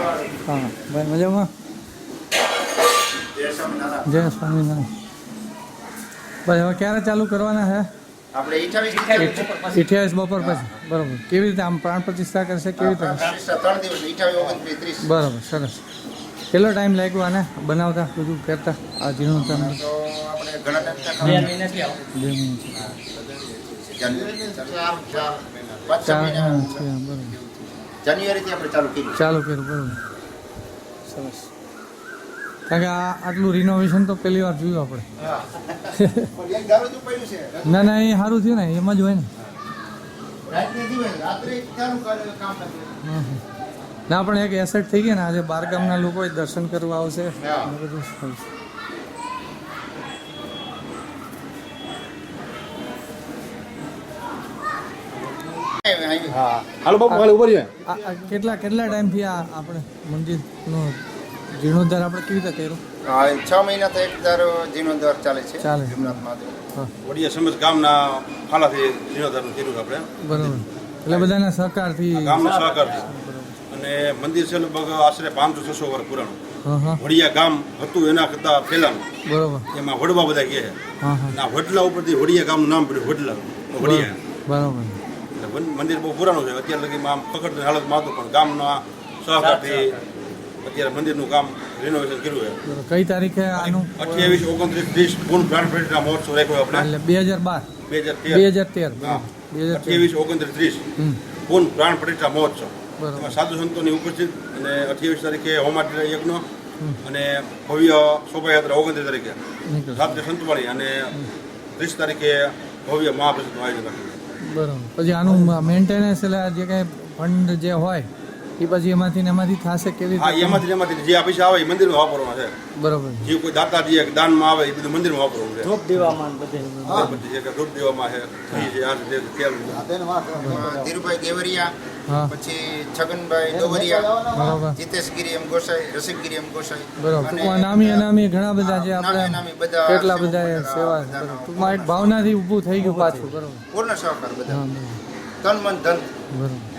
હા ભાઈ મજામાં? જય સ્વામિનારાયણ. ભાઈ હવે ક્યારે ચાલુ કરવાના હે? આપણે અઠ્યાવીસ બપોર પછી. બરોબર. કેવી રીતે આમ પ્રાણ પ્રતિષ્ઠા કરશે કેવી રીતે? બરોબર સરસ. કેટલો ટાઈમ લાગ્યો આને બનાવતા બધું કરતા આ જીણું તો આપણે ઘણા ટાઈમ બે મિનિટ ચાર મહિના. બરોબર. જાન્યુઆરીથી આપણે ચાલુ કર્યું ચાલુ કર્યું બરાબર. સરસ. કારણ કે આ આટલું રિનોવેશન તો પહેલી વાર જોયું આપણે. ના ના એ સારું થયું ને એમાં જ હોય ને. ના પણ એક એસેટ થઈ ગયા ને આજે બાર ગામના લોકો દર્શન કરવા આવશે. બધું. હા. હાલો બાપુ હાલો ઊભો આ કેટલા કેટલા ટાઈમથી આ આપણે મંદિરનો જીર્ણોદ્ધાર આપણે કેવી રીતે કર્યો? હા છ મહિના એક દારો જીર્ણોદ્ધાર ચાલે છે ચાલે. ભીમનાથ મહાદેવ. વડિયા સમજ ગામના ફાલાથી જીર્ણોદ્ધારનું કર્યું આપણે. બરોબર. એટલે બધાના સહકારથી. ગામના સહકારથી. અને મંદિર છે લગભગ આશરે પાંચસો છસો વર્ષ પુરાણું. વડિયા ગામ હતું એના કરતા પહેલાનું. બરોબર. એમાં વડવા બધા કહે છે. ઉપરથી વડલા ઉપરથી વડિયા ગામનું નામ પડ્યું વડલા. વડિયા. બરોબર. મંદિર બહુ પુરાણું છે. અત્યાર લગીમાં આમ પકડની હાલતમાં હતું પણ ગામના સહકારથી અત્યારે મંદિરનું કામ રિનોવેશન કર્યું છે. કઈ તારીખે આનું? અઠ્યાવીસ ઓગણત્રીસ ત્રીસ પૂર્ણ પ્રાણ પ્રતિષ્ઠા મહોત્સવ રાખ્યો આપણે. એટલે બે હજાર બાર. બે હજાર તેર. બે હજાર તેર અઠ્યાવીસ ઓગણત્રીસ ત્રીસ પૂર્ણ પ્રાણ પ્રતિષ્ઠા મહોત્સવ એમાં સાધુ સંતોની ઉપસ્થિત અને અઠ્યાવીસ તારીખે હોમાટલા યજ્ઞ અને ભવ્ય શોભાયાત્રા ઓગણત્રીસ તારીખે. સાધુ સંતવાણી અને ત્રીસ તારીખે ભવ્ય મહાપ્રસાદનું આયોજન રાખ્યું. બરોબર. પછી આનું મેન્ટેનન્સ એટલે આ જે કાંઈ ફંડ જે હોય એ પછી એમાંથી ને એમાંથી થશે કેવી હા એમાંથી ને એમાંથી જે આ પૈસા આવે એ મંદિરમાં વાપરવાના છે. બરાબર. જે કોઈ દાતા જે કે દાનમાં આવે એ બધું મંદિરમાં વાપરવું છે. ધૂપ દેવામાં બધે. હા કે ધૂપ દેવામાં છે છે આ છે. ધીરુભાઈ ગેવરિયા હા પછી છગનભાઈ દોવરિયા જીતેશ જીતેશગીરી એમ ગોસાઈ રસિકગીરી એમ ગોસાઈ. બરોબર. નામી અનામી ઘણા બધા જે નામી આપણે કેટલા બધા સેવા ટૂંકમાં એક ભાવનાથી ઊભું થઈ ગયું પાછું બરોબર. પૂર્ણ સહકાર બધા. તન મન ધન. બરોબર.